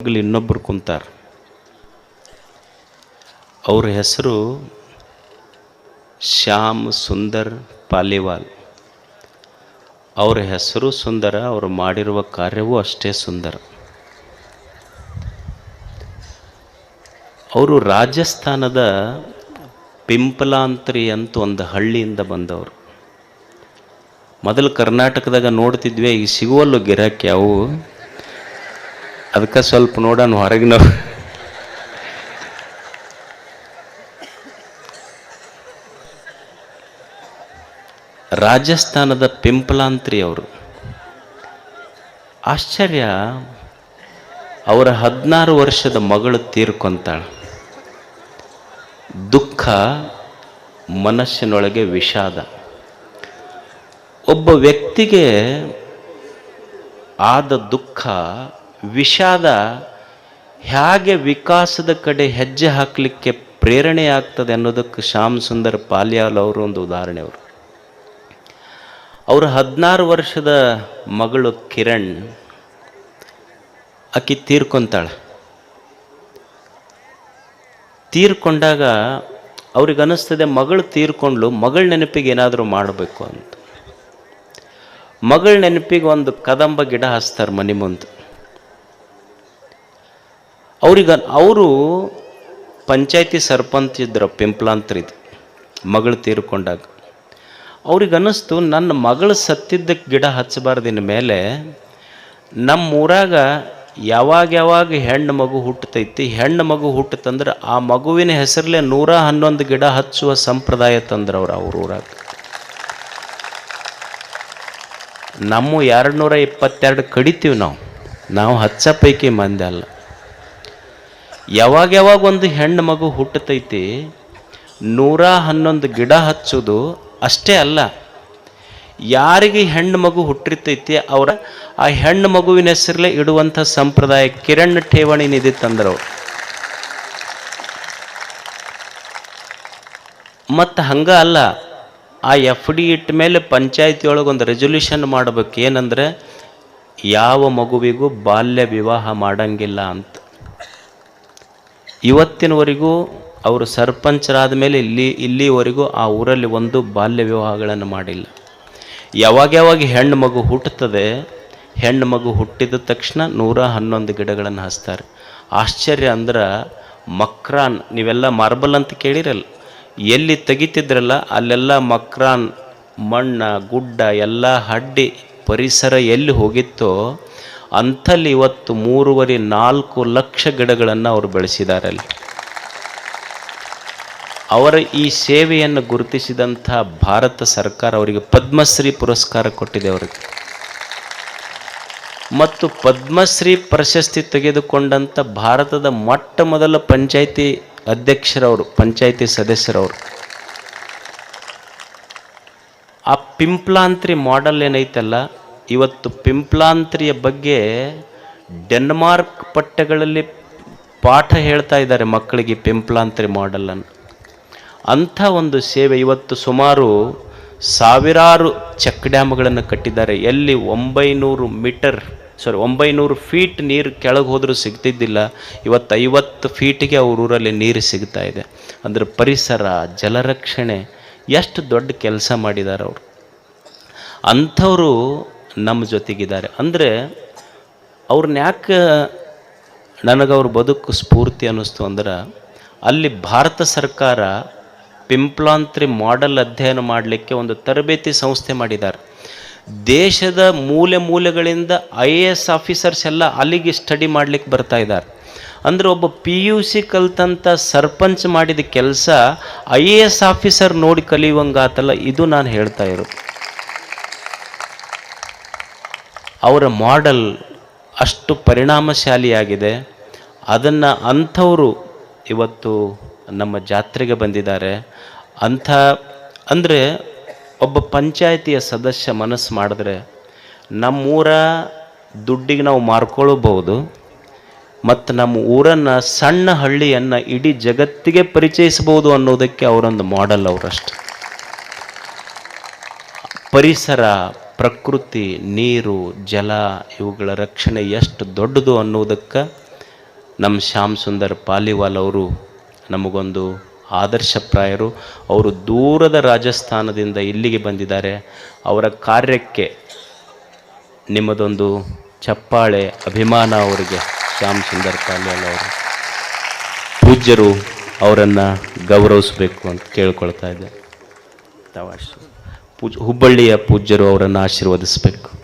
ಇನ್ನೊಬ್ಬರು ಕುಂತಾರ. ಅವ್ರ ಹೆಸರು ಶ್ಯಾಮ್ ಸುಂದರ್ ಪಾಲಿವಾಲ್. ಅವರ ಹೆಸರು ಸುಂದರ, ಅವರು ಮಾಡಿರುವ ಕಾರ್ಯವೂ ಅಷ್ಟೇ ಸುಂದರ. ಅವರು ರಾಜಸ್ಥಾನದ ಪಿಂಪಲಾಂತ್ರಿ ಅಂತ ಒಂದು ಹಳ್ಳಿಯಿಂದ ಬಂದವರು. ಮೊದಲು ಕರ್ನಾಟಕದಾಗ ನೋಡ್ತಿದ್ವಿ, ಈಗ ಸಿಗುವಲ್ಲೂ ಗಿರಾಕಿ ಅವು ಅದಕ್ಕೆ ಸ್ವಲ್ಪ ನೋಡೋಣ ಹೊರಗಿನ ರಾಜಸ್ಥಾನದ ಪಿಂಪಲಾಂತ್ರಿ ಅವರು. ಆಶ್ಚರ್ಯ, ಅವರ ಹದಿನಾರು ವರ್ಷದ ಮಗಳು ತೀರ್ಕೊಂತಾಳೆ. ದುಃಖ ಮನಸ್ಸಿನೊಳಗೆ ವಿಷಾದ. ಒಬ್ಬ ವ್ಯಕ್ತಿಗೆ ಆದ ದುಃಖ ವಿಷಾದ ಹೇಗೆ ವಿಕಾಸದ ಕಡೆ ಹೆಜ್ಜೆ ಹಾಕಲಿಕ್ಕೆ ಪ್ರೇರಣೆ ಆಗ್ತದೆ ಅನ್ನೋದಕ್ಕೆ ಶ್ಯಾಮ್ ಸುಂದರ್ ಪಾಲ್ಯಾಲ್ ಅವರು ಒಂದು ಉದಾಹರಣೆ ಅವರು. ಅವರ ಹದಿನಾರು ವರ್ಷದ ಮಗಳು ಕಿರಣ್ ಆಕಿ ತೀರ್ಕೊತಾಳೆ. ತೀರ್ಕೊಂಡಾಗ ಅವ್ರಿಗೆ ಅನ್ನಿಸ್ತದೆ ಮಗಳು ತೀರ್ಕೊಂಡ್ಲು, ಮಗಳ ನೆನಪಿಗೆ ಏನಾದರೂ ಮಾಡಬೇಕು ಅಂತ. ಮಗಳ ನೆನಪಿಗೆ ಒಂದು ಕದಂಬ ಗಿಡ ಹಚ್ತಾರೆ ಮನೆ ಮುಂದೆ. ಅವ್ರಿಗೆ, ಅವರು ಪಂಚಾಯತಿ ಸರ್ಪಂಚ್ ಇದ್ರು ಪಿಂಪ್ಲಾಂತ್ರಿದ್ ಮಗಳು ತೀರ್ಕೊಂಡಾಗ. ಅವ್ರಿಗೆ ಅನ್ನಿಸ್ತು ನನ್ನ ಮಗಳು ಸತ್ತಿದ್ದಕ್ಕೆ ಗಿಡ ಹಚ್ಚಬಾರ್ದಿನ ಮೇಲೆ ನಮ್ಮ ಊರಾಗ ಯಾವಾಗ ಯಾವಾಗ ಹೆಣ್ಣು ಮಗು ಹುಟ್ಟತೈತಿ, ಹೆಣ್ಣು ಮಗು ಹುಟ್ಟತಂದ್ರೆ ಆ ಮಗುವಿನ ಹೆಸರಲ್ಲೇ ನೂರ ಹನ್ನೊಂದು ಗಿಡ ಹಚ್ಚುವ ಸಂಪ್ರದಾಯ ತಂದ್ರೆ ಅವ್ರು ಅವ್ರ ಊರಾಗ. ನಮ್ಮ ಎರಡು ನೂರ ಇಪ್ಪತ್ತೆರಡು ಕಡಿತೀವಿ ನಾವು. ನಾವು ಹಚ್ಚ ಪೈಕಿ ಮಂದಿ ಅಲ್ಲ. ಯಾವಾಗ ಯಾವಾಗ ಒಂದು ಹೆಣ್ಣು ಮಗು ಹುಟ್ಟತೈತಿ? ನೂರ ಹನ್ನೊಂದು ಗಿಡ ಹಚ್ಚೋದು ಅಷ್ಟೇ ಅಲ್ಲ. ಯಾರಿಗೆ ಹೆಣ್ಣು ಮಗು ಹುಟ್ಟಿರ್ತೈತಿ ಅವರ ಆ ಹೆಣ್ಣು ಮಗುವಿನ ಹೆಸರಲ್ಲೇ ಇಡುವಂಥ ಸಂಪ್ರದಾಯ ಕಿರಣ್ ಠೇವಣಿ ನಿಧಿ ತಂದರು. ಮತ್ತು ಹಂಗ ಅಲ್ಲ, ಆ ಎಫ್ ಡಿ ಇಟ್ಟ ಮೇಲೆ ಪಂಚಾಯತಿ ಒಳಗೆ ಒಂದು ರೆಸೊಲ್ಯೂಷನ್ ಮಾಡಬೇಕು ಏನಂದರೆ, ಯಾವ ಮಗುವಿಗೂ ಬಾಲ್ಯ ವಿವಾಹ ಮಾಡಂಗಿಲ್ಲ ಅಂತ. ಇವತ್ತಿನವರೆಗೂ ಅವರು ಸರ್ಪಂಚರಾದ ಮೇಲೆ ಇಲ್ಲಿ, ಇಲ್ಲಿವರೆಗೂ ಆ ಊರಲ್ಲಿ ಒಂದು ಬಾಲ್ಯ ವಿವಾಹಗಳನ್ನು ಮಾಡಿಲ್ಲ. ಯಾವಾಗ ಯಾವಾಗ ಹೆಣ್ಣು ಮಗು ಹುಟ್ಟುತ್ತದೆ, ಹೆಣ್ಣು ಮಗು ಹುಟ್ಟಿದ ತಕ್ಷಣ ನೂರ ಹನ್ನೊಂದು ಗಿಡಗಳನ್ನು ಹಚ್ತಾರೆ. ಆಶ್ಚರ್ಯ ಅಂದ್ರೆ ಮಕ್ರಾನ್, ನೀವೆಲ್ಲ ಮಾರ್ಬಲ್ ಅಂತ ಕೇಳಿರಲ್ಲ? ಎಲ್ಲಿ ತೆಗಿತಿದ್ರಲ್ಲ, ಅಲ್ಲೆಲ್ಲ ಮಕ್ರಾನ್ ಮಣ್ಣ, ಗುಡ್ಡ, ಎಲ್ಲ ಹಡ್ಡಿ ಪರಿಸರ ಎಲ್ಲಿ ಹೋಗಿತ್ತೋ ಅಂಥಲ್ಲಿ ಇವತ್ತು ಮೂರುವರೆ ನಾಲ್ಕು ಲಕ್ಷ ಗಿಡಗಳನ್ನು ಅವರು ಬೆಳೆಸಿದ್ದಾರೆ ಅಲ್ಲಿ ಅವರ ಈ ಸೇವೆಯನ್ನು ಗುರುತಿಸಿದಂಥ ಭಾರತ ಸರ್ಕಾರ ಅವರಿಗೆ ಪದ್ಮಶ್ರೀ ಪುರಸ್ಕಾರ ಕೊಟ್ಟಿದೆ ಅವರಿಗೆ. ಮತ್ತು ಪದ್ಮಶ್ರೀ ಪ್ರಶಸ್ತಿ ತೆಗೆದುಕೊಂಡಂಥ ಭಾರತದ ಮೊಟ್ಟ ಮೊದಲ ಪಂಚಾಯಿತಿ ಅಧ್ಯಕ್ಷರವರು, ಪಂಚಾಯಿತಿ ಸದಸ್ಯರವರು. ಆ ಪಿಂಪ್ಲಾಂತ್ರಿ ಮಾಡೆಲ್ ಏನೈತಲ್ಲ ಇವತ್ತು ಪಿಂಪ್ಲಾಂತ್ರಿಯ ಬಗ್ಗೆ ಡೆನ್ಮಾರ್ಕ್ ಪಠ್ಯಗಳಲ್ಲಿ ಪಾಠ ಹೇಳ್ತಾ ಇದ್ದಾರೆ ಮಕ್ಕಳಿಗೆ ಪಿಂಪ್ಲಾಂತ್ರಿ ಮಾಡೆಲನ್ನು ಅಂಥ ಒಂದು ಸೇವೆ ಇವತ್ತು ಸುಮಾರು ಸಾವಿರಾರು ಚೆಕ್ ಡ್ಯಾಮ್ಗಳನ್ನು ಕಟ್ಟಿದ್ದಾರೆ. ಎಲ್ಲಿ ಒಂಬೈನೂರು ಮೀಟರ್ ಸಾರಿ ಒಂಬೈನೂರು ಫೀಟ್ ನೀರು ಕೆಳಗೆ ಹೋದರೂ ಸಿಗ್ತಿದ್ದಿಲ್ಲ. ಇವತ್ತು ಐವತ್ತು ಫೀಟಿಗೆ ಅವ್ರ ಊರಲ್ಲಿ ನೀರು ಸಿಗ್ತಾ ಇದೆ. ಅಂದರೆ ಪರಿಸರ, ಜಲರಕ್ಷಣೆ, ಎಷ್ಟು ದೊಡ್ಡ ಕೆಲಸ ಮಾಡಿದ್ದಾರೆ ಅವರು. ಅಂಥವರು ನಮ್ಮ ಜೊತೆಗಿದ್ದಾರೆ. ಅಂದರೆ ಅವ್ರನ್ನ ಯಾಕೆ ನನಗವ್ರ ಬದುಕು ಸ್ಫೂರ್ತಿ ಅನ್ನಿಸ್ತು ಅಂದ್ರೆ ಅಲ್ಲಿ ಭಾರತ ಸರ್ಕಾರ ಪಿಂಪ್ಲಾಂತ್ರಿ ಮಾಡೆಲ್ ಅಧ್ಯಯನ ಮಾಡಲಿಕ್ಕೆ ಒಂದು ತರಬೇತಿ ಸಂಸ್ಥೆ ಮಾಡಿದ್ದಾರೆ. ದೇಶದ ಮೂಲೆ ಮೂಲೆಗಳಿಂದ ಐ ಎ ಎಸ್ ಆಫೀಸರ್ಸ್ ಎಲ್ಲ ಅಲ್ಲಿಗೆ ಸ್ಟಡಿ ಮಾಡಲಿಕ್ಕೆ ಬರ್ತಾ ಇದ್ದಾರೆ. ಅಂದರೆ ಒಬ್ಬ ಪಿ ಯು ಸಿ ಕಲ್ತಂಥ ಸರ್ಪಂಚ್ ಮಾಡಿದ ಕೆಲಸ ಐ ಎ ಎಸ್ ಆಫೀಸರ್ ನೋಡಿ ಕಲಿಯುವಂಗಾತಲ್ಲ, ಇದು ನಾನು ಹೇಳ್ತಾ ಇರೋದು. ಅವರ ಮಾಡೆಲ್ ಅಷ್ಟು ಪರಿಣಾಮಶಾಲಿಯಾಗಿದೆ. ಅದನ್ನು ಅಂಥವರು ಇವತ್ತು ನಮ್ಮ ಜಾತ್ರೆಗೆ ಬಂದಿದ್ದಾರೆ. ಅಂಥ, ಅಂದರೆ ಒಬ್ಬ ಪಂಚಾಯಿತಿಯ ಸದಸ್ಯ ಮನಸ್ಸು ಮಾಡಿದ್ರೆ ನಮ್ಮೂರ ದುಡ್ಡಿಗೆ ನಾವು ಮಾರ್ಕೊಳ್ಳಬಹುದು ಮತ್ತು ನಮ್ಮ ಊರನ್ನು ಸಣ್ಣ ಹಳ್ಳಿಯನ್ನು ಇಡೀ ಜಗತ್ತಿಗೆ ಪರಿಚಯಿಸಬಹುದು ಅನ್ನೋದಕ್ಕೆ ಅವರೊಂದು ಮಾಡೆಲ್ ಅವರಷ್ಟು ಪರಿಸರ ಪ್ರಕೃತಿ, ನೀರು, ಜಲ ಇವುಗಳ ರಕ್ಷಣೆ ಎಷ್ಟು ದೊಡ್ಡದು ಅನ್ನುವುದಕ್ಕೆ ನಮ್ಮ ಶ್ಯಾಮ್ ಸುಂದರ್ ಪಾಲಿವಾಲ್ ಅವರು ನಮಗೊಂದು ಆದರ್ಶಪ್ರಾಯರು ಅವರು ದೂರದ ರಾಜಸ್ಥಾನದಿಂದ ಇಲ್ಲಿಗೆ ಬಂದಿದ್ದಾರೆ. ಅವರ ಕಾರ್ಯಕ್ಕೆ ನಿಮ್ಮದೊಂದು ಚಪ್ಪಾಳೆ ಅಭಿಮಾನ ಅವರಿಗೆ ಶ್ಯಾಮ್ ಸುಂದರ್ ಪಾಲಿವಾಲ್ ಅವರು. ಪೂಜ್ಯರು ಅವರನ್ನು ಗೌರವಿಸಬೇಕು ಅಂತ ಕೇಳ್ಕೊಳ್ತಾ ಇದ್ದೆ. ತಾವಷ್ಟು ಪೂಜ್ ಹುಬ್ಬಳ್ಳಿಯ ಪೂಜ್ಯರು ಅವರನ್ನು ಆಶೀರ್ವದಿಸಬೇಕು.